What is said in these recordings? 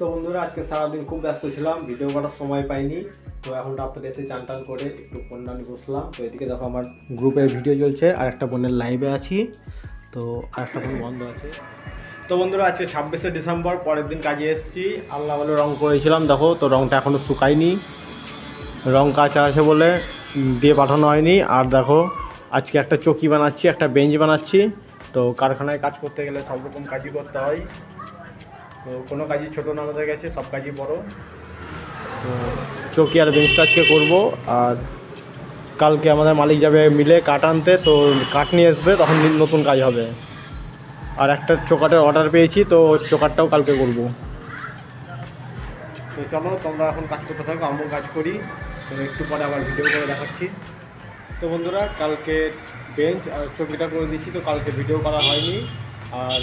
তো বন্ধুরা, আজকে সারাদিন খুব ব্যস্ত ছিলাম ভিডিও করার সময় পাইনি। তো এখন রাত্রে এসে চান টান করে একটু ফোন নানি বসলাম। তো এদিকে দেখো আমার গ্রুপের ভিডিও চলছে, আর একটা বোনের লাইভে আছি। তো আর একটা ফোন বন্ধ আছে। তো বন্ধুরা, আজকে ছাব্বিশে ডিসেম্বর, পরের দিন কাজে এসেছি। আল্লাহ বলে রং করেছিলাম, দেখো, তো রংটা এখনও শুকায়নি। রং কাঁচা আছে বলে দিয়ে পাঠানো হয়নি। আর দেখো, আজকে একটা চকি বানাচ্ছি, একটা বেঞ্চ বানাচ্ছি। তো কারখানায় কাজ করতে গেলে সব রকম কাজই করতে হয়। তো কোনো কাজই ছোটো না আমাদের কাছে সব কাজই বড়। তো চকি আর বেঞ্চটা আজকে করব আর কালকে আমাদের মালিক যাবে মিলে কাঠ আনতে তো কাঠ নিয়ে আসবে তখন নতুন কাজ হবে। আর একটা চোকাটের অর্ডার পেয়েছি তো চোকারটাও কালকে করব। তো চলো তোমরা এখন কাজ করতে থাকো আমিও কাজ করি। তো একটু পরে আবার ভিডিও করে দেখাচ্ছি। তো বন্ধুরা কালকে বেঞ্চ আর চকিটা করে দিচ্ছি তো কালকে ভিডিও করা হয়নি। আর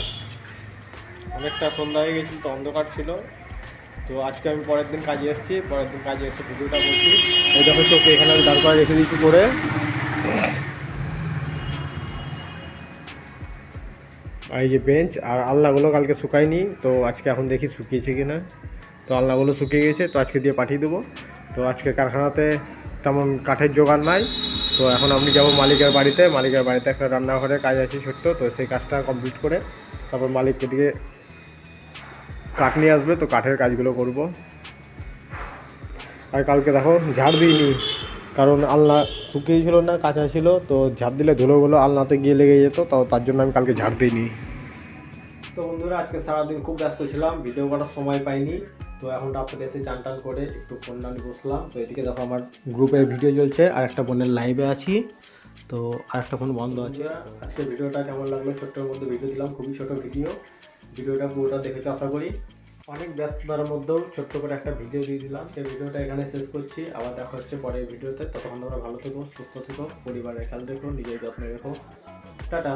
অনেকটা সন্ধ্যা হয়ে গেছিল, তো অন্ধকার ছিল। তো আজকে আমি পরের দিন কাজে এসেছি, পরের দিন কাজে এসে ভিডিওটা করছি। এই দেখো চোখে, এখানে আমি দাঁড় করে রেখে দিচ্ছি করে এই যে বেঞ্চ আর আলনাগুলো কালকে শুকায়নি, তো আজকে এখন দেখি শুকিয়েছে কি না তো আলনাগুলো শুকিয়ে গেছে, তো আজকে দিয়ে পাঠিয়ে দেবো। তো আজকে কারখানাতে তেমন কাঠের জোগাড় নাই। তো এখন আমি যাব মালিকের বাড়িতে মালিকের বাড়িতে একটা রান্নাঘরের কাজ আছে ছোট্ট, তো সেই কাজটা কমপ্লিট করে তারপর মালিককে দিকে কাঠ নিয়ে আসবে তো কাঠের কাজগুলো করব। আর কালকে দেখো ঝাড় দিইনি কারণ আলনা শুকিয়ে ছিল না কাঁচা ছিল তো ঝাড় দিলে ধুলোগুলো আলনাতে গিয়ে লেগে যেত তো তার জন্য আমি কালকে ঝাড় দিইনি। তো বন্ধুরা আজকে সারাদিন খুব ব্যস্ত ছিলাম ভিডিও করার সময় পাইনি তো এখন রাত্রে এসে চান টান করে একটু ফোন নানি বসলাম। তো এদিকে দেখো আমার গ্রুপের ভিডিও চলছে আর একটা বোনের লাইভে আছি তো আর একটা ফোন বন্ধ আছে। আজকে ভিডিওটা কেমন লাগল? ছোট্টের মধ্যে ভিডিও দিলাম খুবই ছোটো ভিডিও ভিডিওটা পুরোটা দেখেছ আশা করি অনেক ব্যস্ততার মধ্যেও ছোট্ট করে একটা ভিডিও দিয়ে দিলাম। সেই ভিডিওটা এখানে শেষ করছি। আবার দেখা হচ্ছে পরের ভিডিওতে। ততক্ষণ তোমরা ভালো থেকো, সুস্থ থেকো, পরিবারের খেয়াল রেখো, নিজের যত্ন রেখো। টাটা!